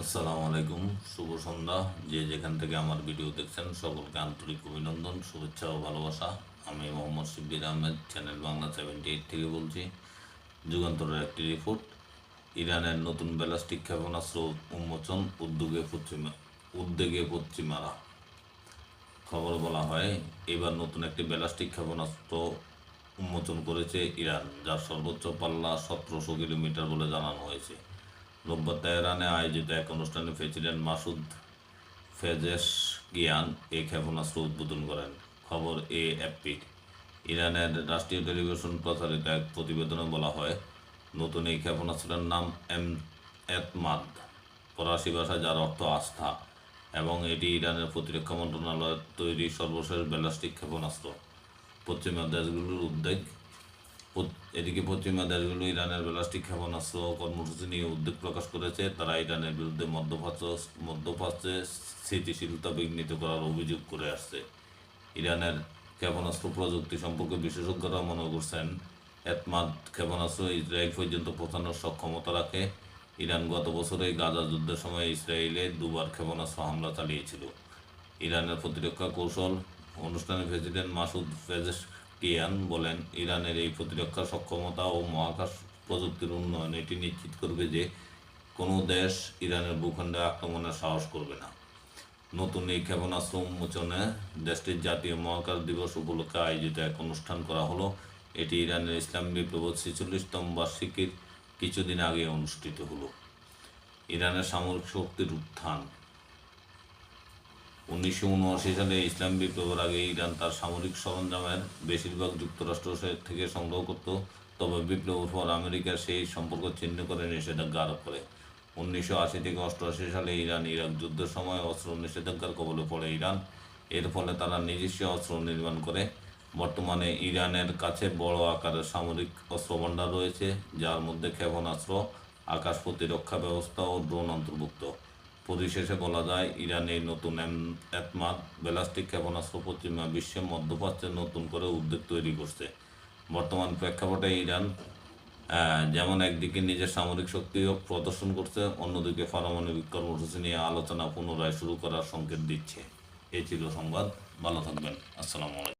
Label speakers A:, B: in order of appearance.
A: আসসালামু আলাইকুম, শুভ সন্ধ্যা। যে যেখান থেকে আমার ভিডিও দেখছেন, সকলকে আন্তরিক অভিনন্দন, শুভেচ্ছা ও ভালোবাসা। আমি Mohammad Shibbir Ahmed, channel Bangla seventy eight থেকে বলছি, যুগান্তরের একটি রিপোর্ট ইরানের নতুন ব্যালাস্টিক ক্ষেপণাস্ত্র উন্মোচন উদ্যোগে পশ্চিমা উদ্যোগে পশ্চিমারা। খবর বলা হয়, এবার নতুন একটি ব্যালাস্টিক ক্ষেপণাস্ত্র উন্মোচন করেছে ইরান, যার সর্বোচ্চ পাল্লা সতেরোশো কিলোমিটার বলে জানানো হয়েছে। রোববার তেহরানে আয়োজিত এক অনুষ্ঠানে প্রেসিডেন্ট মাসুদ ফেজেস গিয়ান এই ক্ষেপণাস্ত্র উদ্বোধন করেন। খবর এ এফপির ইরানের রাষ্ট্রীয় টেলিভিশন প্রচারিত এক প্রতিবেদনে বলা হয়, নতুন এই ক্ষেপণাস্ত্রের নাম এম এতমাদ ফরাসি ভাষায় যার অর্থ আস্থা, এবং এটি ইরানের প্রতিরক্ষা মন্ত্রণালয়ের তৈরি সর্বশেষ ব্যালাস্টিক ক্ষেপণাস্ত্র। পশ্চিমা দেশগুলোর উদ্বেগ এদিকে পশ্চিমা দেশগুলো ইরানের ব্যালাস্টিক ক্ষেপণাস্ত্র কর্মসূচি নিয়ে উদ্বেগ প্রকাশ করেছে। তারা ইরানের বিরুদ্ধে মধ্যপ্রাচ্য, মধ্যপ্রাচ্যে স্থিতিশীলতা বিঘ্নিত করার অভিযোগ করে আসছে। ইরানের ক্ষেপণাস্ত্র প্রযুক্তি সম্পর্কে বিশেষজ্ঞরা মনে করছেন, এতমাদ ক্ষেপণাস্ত্র ইসরায়েল পর্যন্ত পৌঁছানোর সক্ষমতা রাখে। ইরান গত বছরে গাজা যুদ্ধের সময় ইসরায়েলে দুবার ক্ষেপণাস্ত্র হামলা চালিয়েছিল। ইরানের প্রতিরক্ষা কৌশল অনুষ্ঠানে প্রেসিডেন্ট মাসুদ পেজেশকিয়ান বলেন, ইরানের এই প্রতিরক্ষা সক্ষমতা ও মহাকাশ প্রযুক্তির উন্নয়ন এটি নিশ্চিত করবে যে কোনো দেশ ইরানের ভূখণ্ডে আক্রমণের সাহস করবে না। নতুন এই ক্ষেপণাস্ত্র উন্মোচনে দেশটির জাতীয় মহাকাশ দিবস উপলক্ষে আয়োজিত এক অনুষ্ঠান করা হলো। এটি ইরানের ইসলাম বিপ্লব ছেচল্লিশতম বার্ষিকীর কিছুদিন আগে অনুষ্ঠিত হলো। ইরানের সামরিক শক্তির উত্থান উনিশশো উনআশি সালে ইসলাম বিপ্লবের আগে ইরান তার সামরিক সরঞ্জামের বেশিরভাগ যুক্তরাষ্ট্র থেকে সংগ্রহ করত। তবে বিপ্লবের পর আমেরিকা সেই সম্পর্ক ছিন্ন করে নিষেধাজ্ঞা আরোপ করে। উনিশশো আশি থেকে অষ্টআশি সালে ইরান ইরাক যুদ্ধের সময় অস্ত্র নিষেধাজ্ঞার কবলে পড়ে ইরান। এর ফলে তারা নিজস্ব অস্ত্র নির্মাণ করে। বর্তমানে ইরানের কাছে বড় আকারের সামরিক অস্ত্রভাণ্ডার রয়েছে, যার মধ্যে ক্ষেপণাস্ত্র, আকাশ প্রতিরক্ষা ব্যবস্থা ও ড্রোন অন্তর্ভুক্ত। পরিশেষে বলা যায়, ইরান এই নতুন এতমাদ ব্যালাস্টিক ক্ষেপণাস্ত্র পশ্চিমা বিশ্বে মধ্যপ্রাচ্যে নতুন করে উদ্যোগ তৈরি করছে। বর্তমান প্রেক্ষাপটে ইরান যেমন একদিকে নিজের সামরিক শক্তিও প্রদর্শন করছে, অন্যদিকে পারমাণবিক কর্মসূচি নিয়ে আলোচনা পুনরায় শুরু করার সংকেত দিচ্ছে। এই ছিল সংবাদ, ভালো থাকবেন, আসসালামু আলাইকুম।